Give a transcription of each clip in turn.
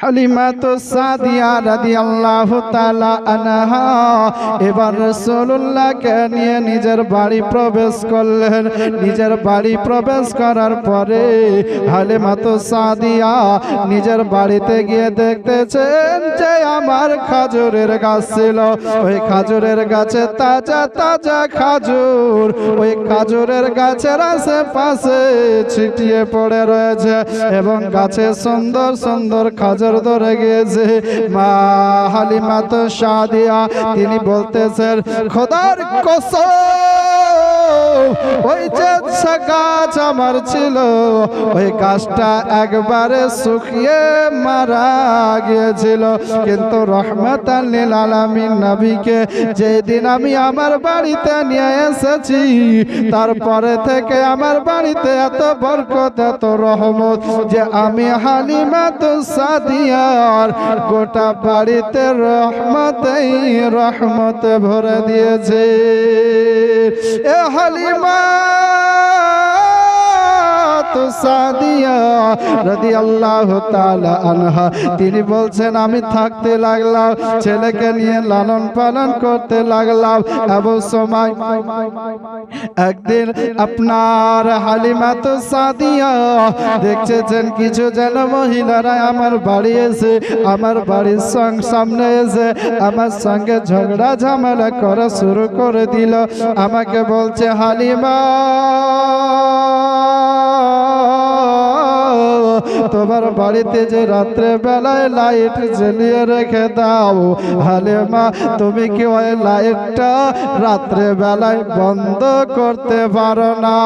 হালিমা তো সাদিয়া রাদিয়াল্লাহু তাআলা নিয়ে নিজের বাড়ি প্রবেশ করলেন। নিজের বাড়ি প্রবেশ করার পরে সাদিয়া নিজের বাড়িতে গিয়ে দেখতেছেন যে আমার খাজুরের গাছ ছিল। ওই খাজুরের গাছে তাজা তাজা খাজুর। ওই খাজুরের গাছের আশেপাশে ছিটিয়ে পড়ে রয়েছে এবং গাছে সুন্দর সুন্দর খাজুর ধরে গিয়েছে। মা হালিমা তো সাদিয়া তিনি বলতেছেন খোদার কসম ওই যে সা গাছ আমার ছিল, ওই গাছটা একবারে শুকিয়ে মারা গিয়েছিল। কিন্তু রহমত আলামিন নবীকে যেদিন আমি আমার বাড়িতে নিয়ে এসেছি, তারপরে থেকে আমার বাড়িতে এত বরকত, এত রহমত যে আমি হালিমা তো সাদিয়ার গোটা বাড়িতে রহমতেই রহমত ভরে দিয়েছে। এ হালিমা তো তিনি বলছেন, আমি থাকতে লাগলাম, ছেলেকে নিয়ে লালন পালন করতে লাগলাম, এবং সময় একদিন আপনার হালিমা তো সাদিয়া দেখছেন, কিছু যেন মহিলারা আমার বাড়ি এসে, আমার বাড়ির সঙ্গ সামনে এসে, আমার সঙ্গে ঝগড়া ঝামেলা করা শুরু করে দিল। আমাকে বলছে, হালিমা তোমার বাড়িতে যে রাত্রে বেলায় লাইট জ্বালিয়ে রেখে দাও। হালে মা তুমি কি ওই লাইটটা রাত্রে বেলায় বন্ধ করতে পারো না?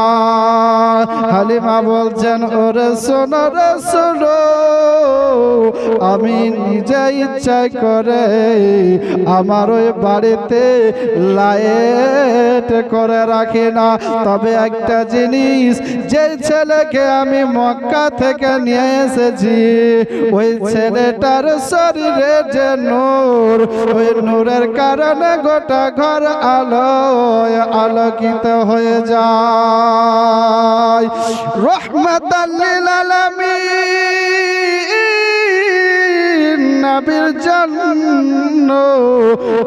হালিমা বলছেন, ওরে শোনো রে শোনো, আমি নিজে ইচ্ছাই করে আমার ওই বাড়িতে লাইট করে রাখি না। তবে একটা জিনিস যে ছেলেকে আমি মক্কা থেকে নিয়ে এসেছি। ওই ছেলেটার শরীরে যে নূর, ওই নূরের কারণে গোটা ঘর আলো আলোকিত হয়ে যায়। রহমতাল্লিল আলামিন, নবীর জন্য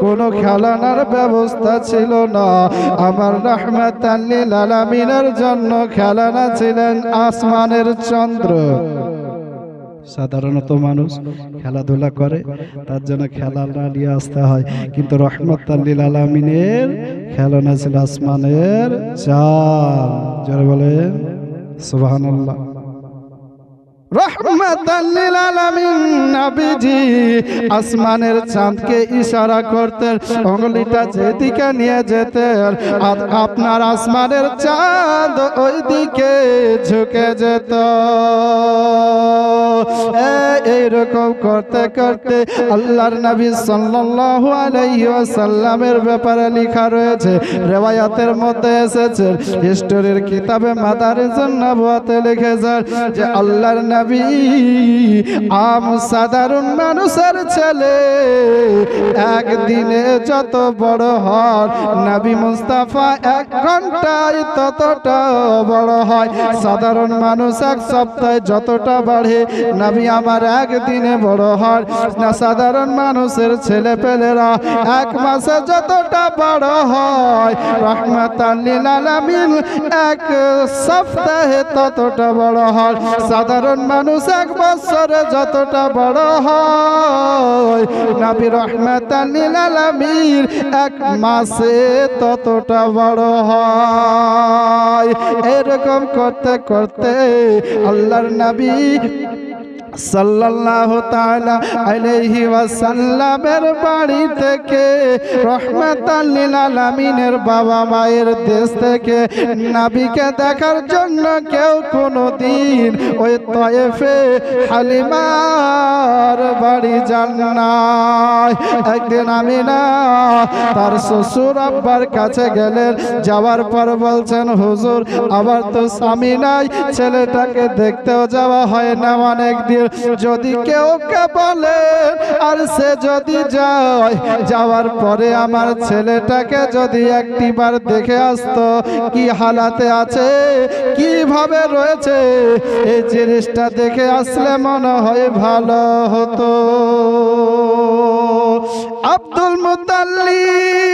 কোনো খেলানোর ব্যবস্থা ছিল না। আমার রহমত আলামিনের জন্য খেলানা ছিলেন আসমানের চন্দ্র। সাধারণত মানুষ খেলাধুলা করে, তার জন্য খেলা না নিয়ে আসতে হয়। কিন্তু রহমত আল্লিল আলমিনের খেলনা ছিল আসমানের চাঁদ। যারা বলেন আল্লাহ আসমানের চাঁদকে ইশারা করতেন উঙ্গলিটা যেদিকে নিয়ে যেতেন, আর আপনার আসমানের চাঁদ ওই দিকে ঝুঁকে যেত। এইরকম করতে করতে আল্লাহর নবী সাল্লাল্লাহু আলাইহি ওয়াসাল্লামের ব্যাপারে লেখা রয়েছে, রেওয়ায়াতের মধ্যে এসেছে, হিস্টোরির কিতাবে মাদারিজুন নবুয়াতে লিখেছেন যে আল্লাহর নবী আম সাধারণ মানুষের ছেলে। একদিনে যত বড় হন নবী মুস্তাফা এক ঘন্টায় ততটা বড় হয়। সাধারণ মানুষ এক সপ্তাহে যতটা বাড়ে, নবী আমার একদিনে বড় হয়। না সাধারণ মানুষের ছেলে পেলেরা এক মাসে যতটা বড় হয় রহমত আলামিন এক সপ্তাহে ততটা বড় হয়। সাধারণ মানুষ এক বছরে যতটা বড় হয়, নাবি রহমত আলামিন এক মাসে ততটা বড় হয়। এরকম করতে করতে আল্লাহর নবী থেকে বাবা মায়ের দেশ থেকে দেখার জন্য কেউ কোনোদিন ওই তয়েফে হালিমার বাড়ি যান নাই। একদিন আমি না তার শ্বশুর আব্বার কাছে গেলেন, যাওয়ার পর বলছেন, হুজুর আবার তো স্বামী নাই, ছেলেটাকে দেখতেও যাওয়া হয় না অনেক দিন যদি কেউ কে বলে, আর সে যদি যায়, যাওয়ার পরে আমার ছেলেটাকে যদি একটিবার দেখে আসতো, কি হালাতে আছে, কীভাবে রয়েছে, এই জিনিসটা দেখে আসলে মনে হয় ভালো হতো। আব্দুল মুতাল্লিব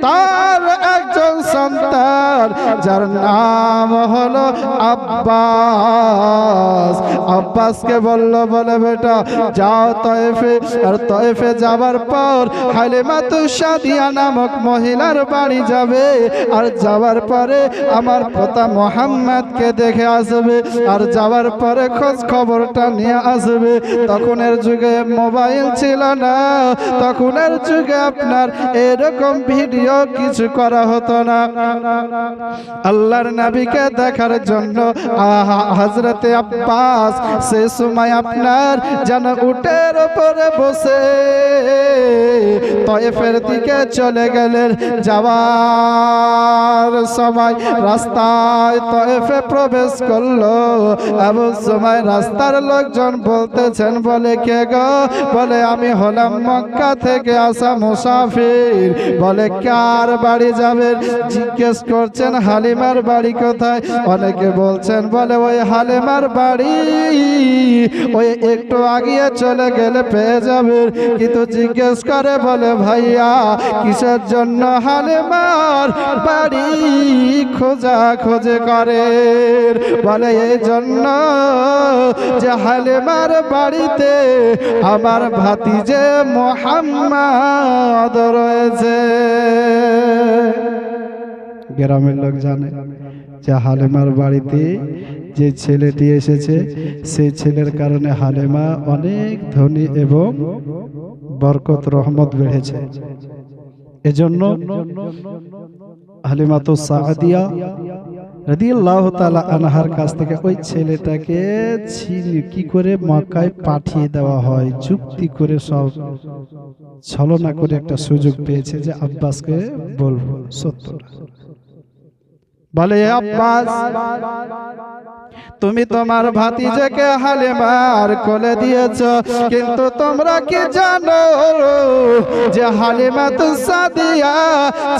তার একজন সন্তান, যার নাম হলো আব্বাস। আব্বাসকে বলল, বলে বেটা, যাও তয়েফে। আর তয়েফে যাবার পর হালিমা তো সাদিয়া নামক মহিলার বাড়ি যাবে। আর যাওয়ার পরে আমার পোতা মোহাম্মদকে দেখে আসবে। আর যাওয়ার পরে খোঁজ খবরটা নিয়ে আসবে। তখনের যুগে মোবাইল ছিল না। তখনের যুগে আপনার এরকম ভিডিও কিছু করা হতো না। আল্লাহর নবীকে দেখার জন্য হজরতে আব্বাস সে সময় আপনার যেন উটের উপরে বসে তয়েফের দিকে চলে গেলেন। যাওয়ার সময় রাস্তায় তয়েফে প্রবেশ করল। এমন সময় রাস্তার লোকজন বলতেছেন, বলে কে গো? বলে, আমি হলাম মক্কা থেকে আসা মুসাফির। বলে, কার বাড়ি যাবেন? জিজ্ঞেস করছেন, হালিমার বাড়ি কোথায়? অনেকে বলছেন, বলে, ওই হালিমার বাড়ি, ওই একটু আগিয়ে চলে গেলে পেয়ে যাবে কিন্তু জিজ্ঞেস করে, বলে, ভাইয়া, কিসের জন্য হালিমার বাড়ি খোঁজা খোঁজে করে বলে, এই জন্য যে হালিমার বাড়িতে আমার ভাতিজে মোহাম্মদ রয়েছে। গ্রামের লোক জানে যে হালেমার বাড়িতে যে ছেলেটি এসেছে সেই ছেলের কারণে হালেমা অনেক ধনী এবং বরকত, রহমত বেড়েছে। এজন্য হালিমা তো সাহাদিয়া রাদিয়াল্লাহ তাআলা আনহার কাছ থেকে ওই ছেলেটাকে কি করে মক্কায় পাঠিয়ে দেওয়া হয় যুক্তি করে সব ছলনা করে একটা সুযোগ পেয়েছে যে আব্বাসকে বলব সত্যটা। भले अब्बास তুমি তোমার ভাতিজাকে হালিমার কোলে দিয়েছ। কিন্তু তোমরা কি জানো যে হালিমা তো সাদিয়া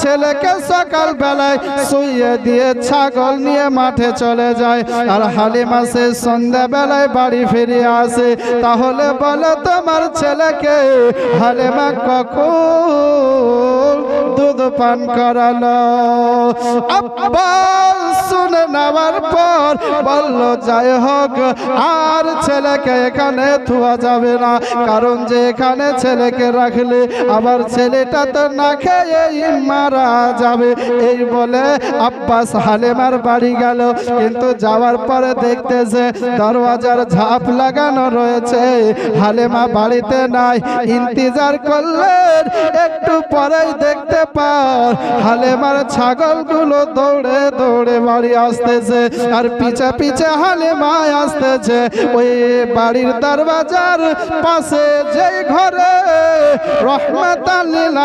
ছেলেকে সকাল বেলায় শুয়ে দিয়ে ছাগল নিয়ে মাঠে চলে যায় আর হালিমা সে সন্ধ্যা বেলায় বাড়ি ফিরে আসে। তাহলে বলো তোমার ছেলেকে হালিমা কখন দুধ পান করালো? আব্বাস শুনে নেওয়ার পর বলল যাই হোক, আর ছেলেকে এখানে থুয়া যাবে না। কারণ যে এখানে ছেলেকে রাখলে আবার ছেলেটা তো না খেয়ে মারা যাবে। এই বলে আব্বাস হালেমার বাড়ি গেল। কিন্তু যাওয়ার পরে দেখতেছে দরওয়াজার ঝাপ লাগানো রয়েছে। হালেমা বাড়িতে নাই, ইন্তজার করলেন। একটু পরেই দেখতে পার হালেমার ছাগলগুলো দৌড়ে দৌড়ে বাড়ি আসতেছে। আর পিছে পিছে হালেমা আসতেছে। ওই বাড়ির দরওয়াজার পাশে যে ঘরে রহমত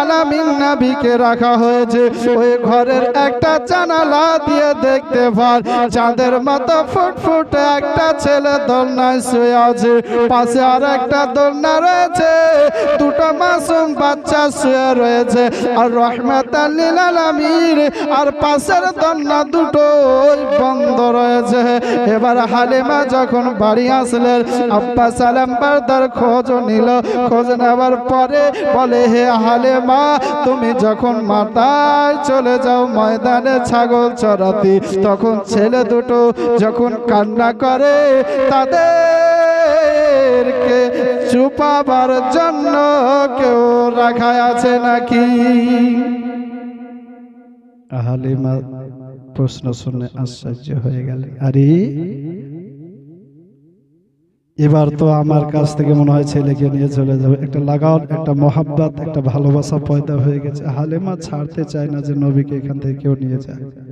আলামিন নবীকে রাখা হয়েছে, ওই ঘরের একটা জানালা দিয়ে দেখতে পার চাঁদের মতো ফুটফুট একটা ছেলে দোলনায় শুয়ে আছে, পাশে আর একটা দোলনা রয়েছে। দুটো মাসুম বাচ্চা শুয়ে রয়েছে, আর রহমত আলামিন, আর পাশের দোলনা দুটো বন্ধ রয়েছে। এবার হালিমা যখন বাড়ি আসলেন, আব্বা সালাম বারদার খোঁজ নিল। খোঁজ নেওয়ার পরে বলে, হে হালেমা, তুমি যখন মাতায় চলে যাও ময়দানে ছাগল চড়াতে তখন ছেলে দুটো যখন কান্না করে, তাদেরকে চুপাবার জন্য কেউ রাখা আছে নাকি? হালিমা প্রশ্ন শুনে আশ্চর্য হয়ে গেল, আরে? এবার তো আমার কাছ থেকে মনে হয় ছেলেকে নিয়ে চলে যাবে। একটা লাগাও, একটা মহাব্বাত, একটা ভালোবাসা পয়দা হয়ে গেছে। হালেমা ছাড়তে চায় না যে নবীকে এখান থেকে কেউ নিয়ে যায়।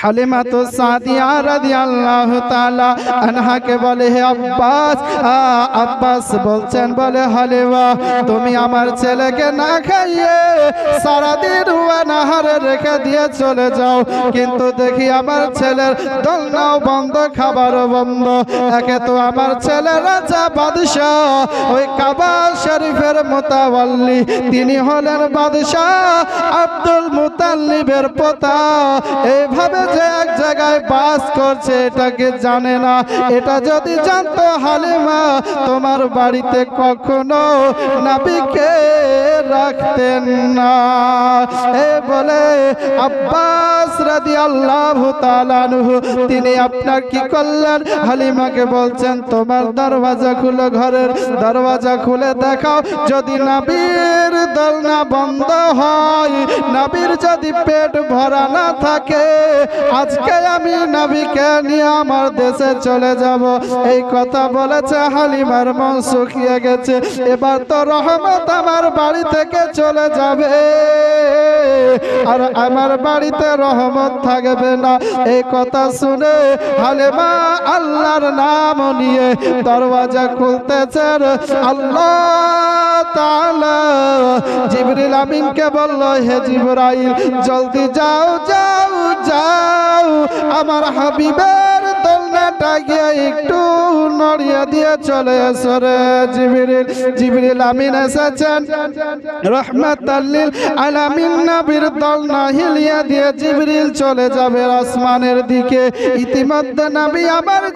হালিমা তো সাদিয়া রাদিয়াল্লাহু তাআলা আনহাকে বলে, হে আব্বাস আব্বাস বলছেন বলে, হালিমা, তুমি আমার ছেলেকে না খাইয়ে সারাদিন নাহারে রেখে দিয়ে চলে যাও। কিন্তু দেখি আমার ছেলের দোলনাও বন্ধ, খাবারও বন্ধ। একে তো আমার ছেলে রাজা বাদশাহ, ওই কাবা শরীফের মোতাওয়াল্লি তিনি হলেন বাদশাহ আব্দুল মুতাল্লিবের পোতা। এইভাবে যে এক জায়গায় বাস করছে এটাকে জানে না? এটা যদি জানতো হালিমা, তোমার বাড়িতে কখনো নাবিকে রাখতেন না। এ বলে আব্বাস রাদি আল্লাহ তিনি আপনার কি করলেন? হালিমাকে বলছেন, তোমার দরওয়াজা খুলে ঘরের দরওয়াজা খুলে দেখাও। যদি নাবির দলনা বন্ধ হয়, নাবির যদি পেট ভরা না থাকে আজকে আমি নাবিকে নিয়ে আমার দেশে চলে যাব। এই কথা বলেছে হালিমার মন শুকিয়ে গেছে। এবার তো রহমত আমার বাড়ি থেকে চলে যাবে। আর আমার বাড়িতে রহমত থাকবে না। এই কথা শুনে হালিমা আল্লাহর নাম নিয়ে দরওয়াজা খুলতেছেন আল্লাহ! জিবরিল আমিনকে বলল হে জিবরাইল জলদি যাও যাও যাও আমার হাবিবের একটু নড়িয়ে দিয়ে চলে এসো রে জিবরিল আমিন এসেছেন। আলামিন নবীর দোলনা হিলিয়ে দিয়ে জিবরিল চলে যাবে আসমানের দিকে। ইতিমধ্যে নবী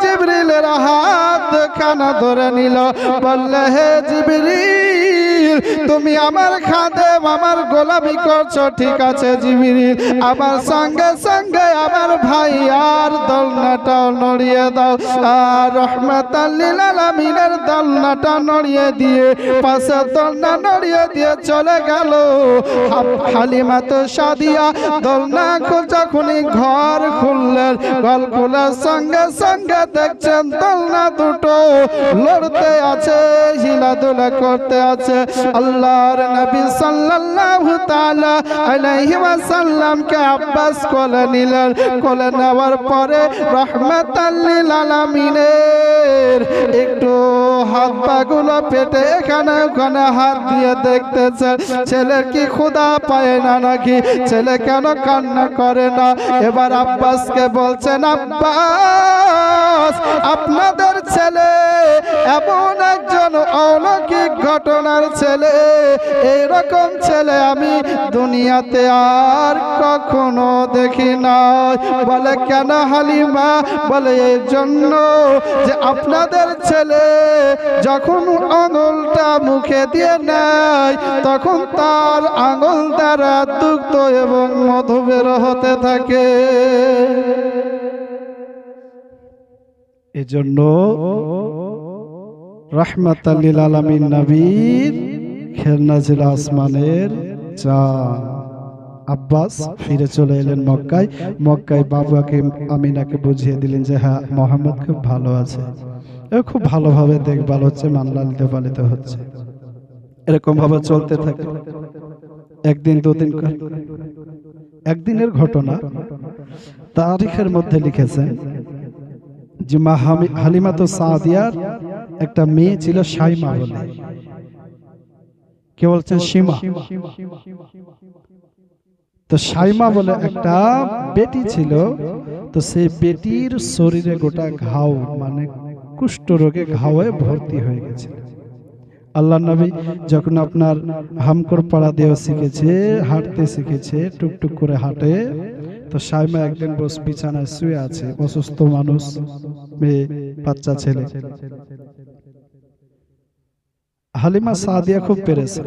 জিবরিলের হাত খানা ধরে নিল। বললে, হে জিবরিল, তুমি আমার খাদে আমার গোলামি করছ, ঠিক আছে জিবরিল। আমার সঙ্গে সঙ্গে আমার ভাই আর দোলনাটাও নড়িয়ে দাও, আর রহমাতাল্লিল আলামিনের দোলনাটা নড়িয়ে দিয়ে, পাশে দোলনা নড়িয়ে দিয়ে চলে গেল। হালিমা তো সাদিয়া দোলনা যখনই ঘর খুললেন। ঘর খোলার সঙ্গে সঙ্গে দেখছেন দোলনা দুটো লড়তে আছে, হিলাদুলা করতে আছে। আল্লাহর নবী সাল্লাল্লাহু তাআলা আলাইহি ওয়াসাল্লামকে আব্বাস কোলে নিলেন। কোলে নেওয়ার পরে রহমাতাল লিল আলামিনের একটু হাত পাগুলো পেটে এখানে ওখানে হাত দিয়ে দেখতেছে, ছেলের কি ক্ষুধা পায় না নাকি? ছেলে কেন কান্না করে না? এবার আব্বাসকে বলছেন, আব্বাস, আপনাদের ছেলে এমন একজন অলৌকিক ঘটনার ছেলে। এইরকম ছেলে আমি দুনিয়াতে আর কখনো দেখি নাই। বলে, কেন হালিমা? বলে, এই জন্য যে আপনাদের ছেলে যখন আঙুলটা মুখে দিয়ে নেয়, তখন তার আঙুল দ্বারা দুগ্ধ এবং মধু বের হতে থাকে। এজন্য রহমাতাল্লিল আলামিন নবীর খেলনা ছিল আসমানের চাঁদ। আব্বাস ফিরে চলে এলেন মক্কায়। মক্কায় বাবাকে আমিনাকে বুঝিয়ে দিলেন যে হ্যাঁ মোহাম্মদ খুব ভালো আছে। খুব ভালোভাবে দেখভাল হচ্ছে মানলালিতে পালিত হচ্ছে। এরকম ভাবে চলতে থাকে। একদিন, দুদিন একদিনের ঘটনা। তারিখের মধ্যে লিখেছেন যে মা হালিমা তো সাদিয়ার একটা মেয়ে ছিল সাইমা বলে। কে বলছেন সীমা। তো সাইমা বলে একটা বেটি ছিল, তো সেই বেটির শরীরে গোটা ঘাও মানে কুষ্ঠ রোগে ঘাওয়ে ভর্তি হয়ে গেছে। আল্লাহ নবী যখন আপনার হামকর পাড়া দেওয়া শিখেছে, হাঁটতে শিখেছে, টুকটুক করে হাঁটে, তো সাইমা একদিন বস বিছানায় শুয়ে আছে, অসুস্থ মানুষ, মেয়ে, বাচ্চা, ছেলে। হালিমা সাদিয়া খুব পেরেছে।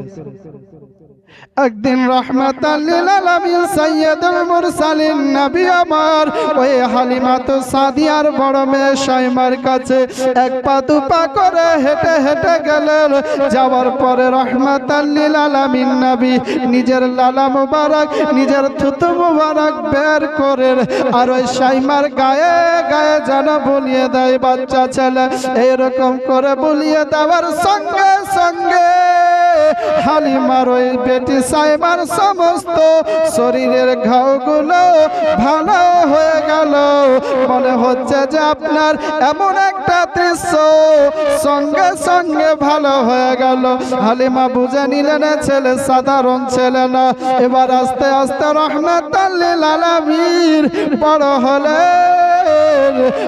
একদিন রহমাতাল্লিল আলামিন সাইয়্যিদুল মুরসালিন, নবী আমার, ওই হালিমা তো সাদিয়ার বড় মেয়ে সাইমার কাছে এক পা দু করে হেঁটে হেঁটে গেলেন। যাওয়ার পরে রহমাতাল্লিল আলামিন নবী নিজের লালা মুবারক, নিজের থুতু মুবারক বের করেন। আর ওই সাইমার গায়ে গায়ে যেন বলিয়ে দেয় বাচ্চা ছেলে। এরকম করে বলিয়ে দেওয়ার সঙ্গে সঙ্গে হালিমার ওই বেটি সাইমার সমস্ত শরীরের ঘাওগুলো ভালো হয়ে গেল। মনে হচ্ছে যে আপনার এমন একটা দৃশ্য সঙ্গে সঙ্গে ভালো হয়ে গেল। হালিমা বুঝে নিলেন ছেলে সাধারণ ছেলে না। এবার আস্তে আস্তে রহমত বড় হলেন।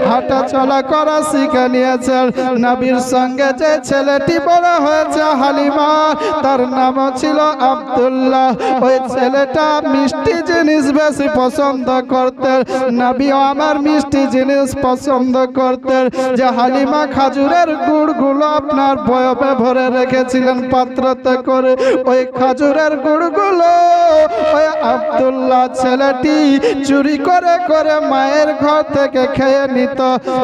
হাঁটা চলা করা শিখে নিয়েছেন। নবীর সঙ্গে যে ছেলেটি বড় হয়েছে, হালিমা, তার নাম ছিল আব্দুল্লাহ। ওই ছেলেটা মিষ্টি জিনিস বেশি পছন্দ করতেন। নবীও আমার মিষ্টি জিনিস পছন্দ করতেন। যে হালিমা খাজুরের গুড়গুলো আপনার বয়বে ভরে রেখেছিলেন পাত্রতে করে, ওই খাজুরের গুড়গুলো ওই আব্দুল্লাহ ছেলেটি চুরি করে করে মায়ের ঘর থেকে খেয়ে নিত।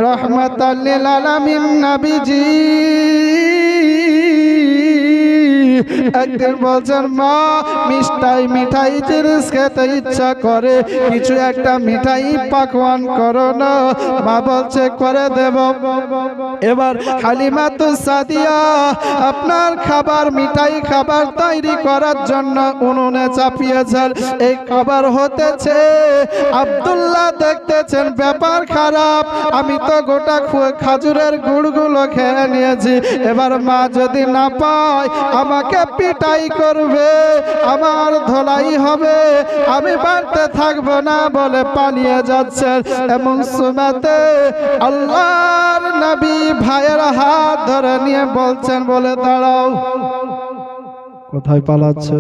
রহমত আল্লিল আলামিন নাবিজি। একদিন বলছেন, মা, মিষ্টাই মিঠাই জিনিস খেতে ইচ্ছা করে, কিছু একটা মিঠাই পাকওয়ান করো না। মা বলছে, করে দেব। এবার হালিমা তো সাদিয়া, আপনার খাবার মিঠাই খাবার তৈরি করার জন্য উনুনে চাপিয়েছেন। এই খাবার হতেছে। আব্দুল্লাহ দেখতেছেন, ব্যাপার খারাপ। আমি তো গোটা খাজুরের গুড়গুলো খেয়ে নিয়েছি। এবার মা যদি না পায়, আমাকে পিটাই করবে, আমার ধলাই হবে। আমি বাড়তে থাকব না বলে পালিয়ে যাচ্ছেন এমন সময়তে আল্লাহর নবী ভাইয়ের হাত ধরে নিয়ে বলছেন, বলে দাঁড়াও। কোথায় পালাচ্ছে?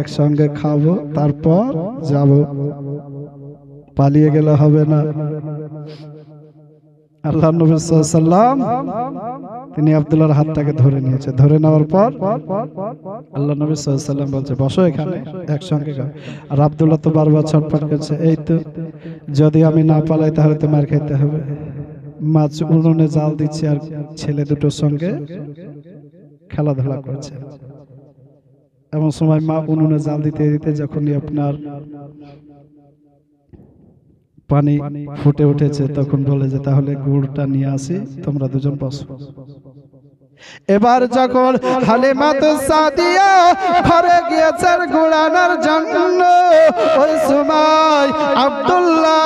একসঙ্গে খাব, তারপর যাব। পালিয়ে গেলে হবে না। আল্লাহ নবী সাল্লাম তিনি আব্দুল্লাহর হাতটাকে ধরে নিয়েছে। ধরে নেওয়ার পর আল্লাহ নবী সাল্লাম বলছে, বসো এখানে, একসঙ্গে আর আব্দুল্লাহ তো বারবার ছটফট করছে, এই তো, যদি আমি না পালাই তাহলে তো মার খেতে হবে। মাছ উনুনে জাল দিচ্ছে আর ছেলে দুটোর সঙ্গে খেলাধুলা করছে। এমন সময় মা উনুনে জাল দিতে দিতে যখনই আপনার পানি ফুটে উঠেছে তখন বলে যে তাহলে গুড়টা নিয়ে আসি তোমরা দুজন বসো। এবার যখন হালিমাত সাদিয়া ঘরে গিয়েছেন গুড়ানোর জন্য, ওই সময় আব্দুল্লাহ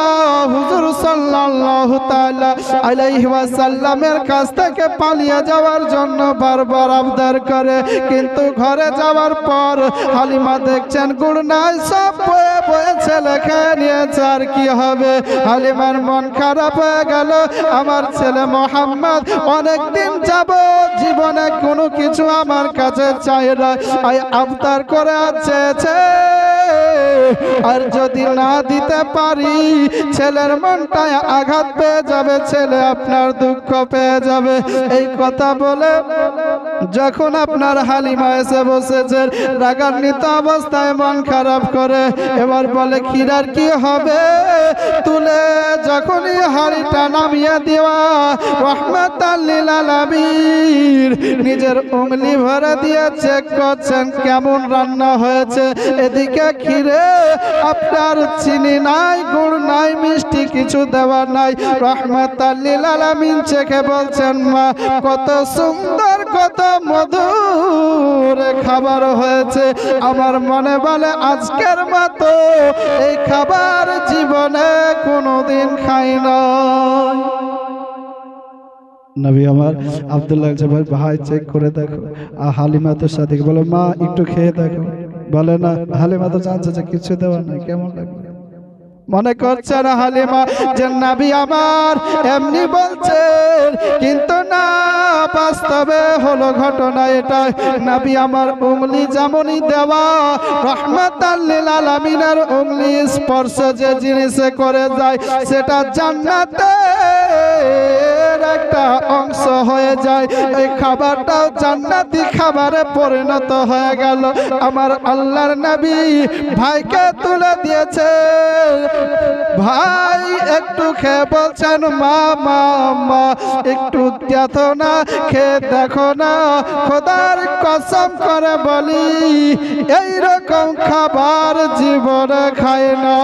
হুজুর সাল্লাল্লাহু তাআলা আলাইহি ওয়াসাল্লামের কাছ থেকে পালিয়ে যাওয়ার জন্য বারবার আবদার করে। কিন্তু ঘরে যাওয়ার পর হালিমা দেখছেন গুড় নাই সব বয়ে বয়ে ছেলে নিয়েছে, আর কি হবে? হালিমার মন খারাপ হয়ে গেল। আমার ছেলে মোহাম্মদ অনেকদিন যাব জীবনে কোনো কিছু আমার কাছে চাই না। আবতার করে আছে আর যদি না দিতে পারি, ছেলের মনটায় আঘাত পেয়ে যাবে, ছেলে আপনার দুঃখ পেয়ে যাবে। এই কথা বলে যখন আপনার হালিমা এসে বসেছেন রাগান্বিত অবস্থায় মন খারাপ করে, এবার বলে, ক্ষীরার কি হবে? তুলে যখনই হাড়িটা নামিয়ে দেওয়া রহমত নিজের উংলি ভরে দিয়ে চেক করছেন, কেমন রান্না হয়েছে? এদিকে ক্ষীরে, আপনার চিনি নাই, গুড় নাই, মিষ্টি কিছু দেওয়া নাই। রহমত আলামিন চেখে বলছেন, মা, কত সুন্দর কত মধুর খাবার হয়েছে। আমার মনে বলে, আজকের মতো এই খাবার জীবনে কোনোদিন খাই নাই। নবী আমার আব্দুল্লাহ ভাই ভাই চেক করে দেখো। আর হালিমা তো সাথে বলে, মা, একটু খেয়ে দেখো। বলে, না, হালিমা তো জানছে যে কিছু দেওয়া নাই, কেমন লাগবে? মনে করছে না হালিমা, যে নাবি আমার এমনি বলছেন, কিন্তু না, বাস্তবে হলো ঘটনা এটা নাবি আমার উংলি যেমনই দেওয়া রহমত আলামিনের উংলি স্পর্শ যে জিনিসে করে যায়, সেটা জান্নাতে একটা অংশ হয়ে যায়। এই খাবারটাও জান্নাতি খাবারে পরিণত হয়ে গেল। আমার আল্লাহর নবী ভাইকে তুলে দিয়েছে। ভাই, একটু খেয়ে বলছেন, মা মা একটু দেখো না, খেয়ে দেখো না, খোদার কসম করে বলি, এইরকম খাবার জীবনে খায় না